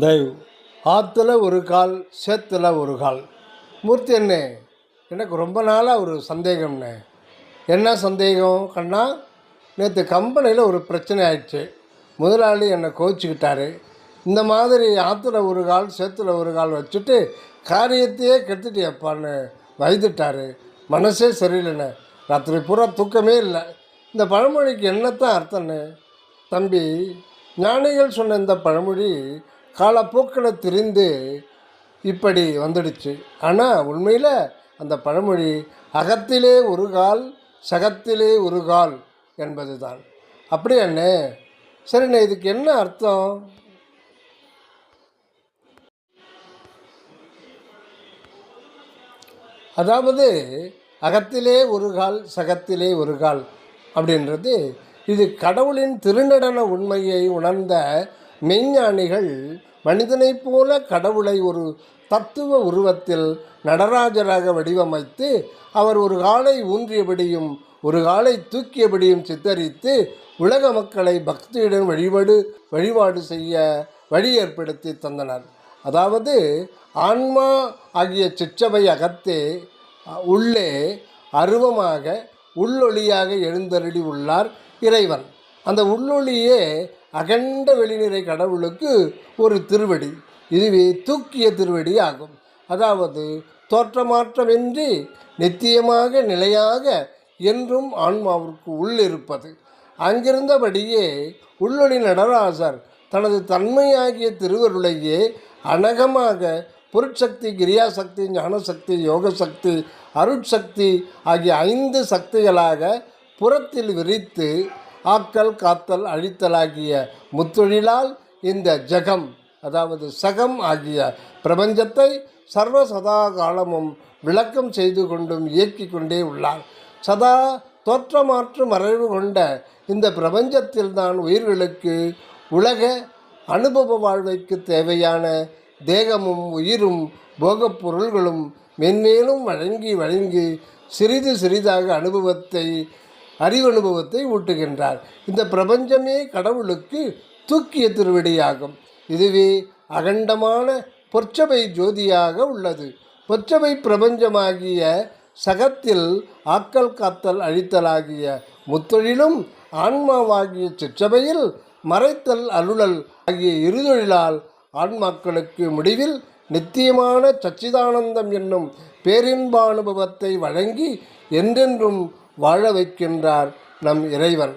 தயவு. ஆற்றுல ஒரு கால் சேத்துல ஒரு கால். மூர்த்தி அண்ணே எனக்கு ரொம்ப நாளாக ஒரு சந்தேகம்ண்ணே. என்ன சந்தேகம்? கண்ணா நேற்று கம்பெனியில் ஒரு பிரச்சனை ஆயிடுச்சு. முதலாளி என்னை கோச்சிக்கிட்டாரு இந்த மாதிரி ஆற்றுல ஒரு கால் சேத்துல ஒரு கால் வச்சுட்டு காரியத்தையே கெடுத்துட்டியப்பான்னு வயதுட்டாரு. மனசே சரியில்லைண்ணே. ராத்திரி பூரா தூக்கமே இல்லை. இந்த பழமொழிக்கு என்னத்தான் அர்த்தம்னு தம்பி ஞானிகள் சொன்ன இந்த பழமொழி காலப்போக்கில் திரிந்து இப்படி வந்துடுச்சு. ஆனால் உண்மையில் அந்த பழமொழி அகத்திலே ஒரு கால் சகத்திலே ஒரு கால் என்பது தான் அப்படி அண்ணே. சரிண்ணே இதுக்கு என்ன அர்த்தம்? அதாவது அகத்திலே ஒரு கால் சகத்திலே ஒரு கால் அப்படின்றது இது கடவுளின் திருநடன உண்மையை உணர்ந்த மெய்ஞானிகள் மனிதனைப் போல கடவுளை ஒரு தத்துவ உருவத்தில் நடராஜராக வடிவமைத்து அவர் ஒரு காலை ஊன்றியபடியும் ஒரு காலை தூக்கியபடியும் சித்தரித்து உலக மக்களை பக்தியுடன் வழிபாடு வழிபாடு செய்ய வழி ஏற்படுத்தி தந்தனர். அதாவது ஆன்மா ஆகிய சிற்றவை அகத்தே உள்ளே அருவமாக உள்ளொளியாக எழுந்தருளி உள்ளார் இறைவன். அந்த உள்ளொளியே அகண்ட வெளிநிறை கடவுளுக்கு ஒரு திருவடி. இதுவே தூக்கிய திருவடி ஆகும் அதாவது தோற்றமாற்றமின்றி நித்தியமாக நிலையாக என்றும் ஆன்மாவிற்கு உள்ளிருப்பது. அங்கிருந்தபடியே உள்ளொளி நடராசர் தனது தன்மையாகிய திருவருளையே அனகமாக பொருட்சக்தி கிரியாசக்தி ஞானசக்தி யோகசக்தி அருட்சக்தி ஆகிய ஐந்து சக்திகளாக புறத்தில் விரித்து ஆக்கல் காத்தல் அழித்தலாகிய முத்தொழிலால் இந்த ஜகம் அதாவது சகம் ஆகிய பிரபஞ்சத்தை சர்வ சதா காலமும் விளக்கம் செய்து கொண்டும் இயக்கி கொண்டே உள்ளார். சதா தோற்றமாற்று மறைவு கொண்ட இந்த பிரபஞ்சத்தில்தான் உயிர்களுக்கு உலக அனுபவ வாழ்வைக்கு தேவையான தேகமும் உயிரும் போகப் பொருள்களும் மென்மேலும் வழங்கி வழங்கி சிறிது சிறிதாக அனுபவத்தை அறிவனுபவத்தை ஊட்டுகின்றார். இந்த பிரபஞ்சமே கடவுளுக்கு தூக்கிய திருவடியாகும். இதுவே அகண்டமான பொற்சபை ஜோதியாக உள்ளது. பொற்சபை பிரபஞ்சமாகிய சகத்தில் ஆக்கல் காத்தல் அழித்தலாகிய முத்தொழிலும் ஆன்மாவாகிய சிற்றபையில் மறைத்தல் அருளல் ஆகிய இருதொழிலால் ஆன்மாக்களுக்கு முடிவில் நித்தியமான சச்சிதானந்தம் என்னும் பேரின்பானுபவத்தை வழங்கி என்றென்றும் வாழ வைக்கின்றார் நம் இறைவன்.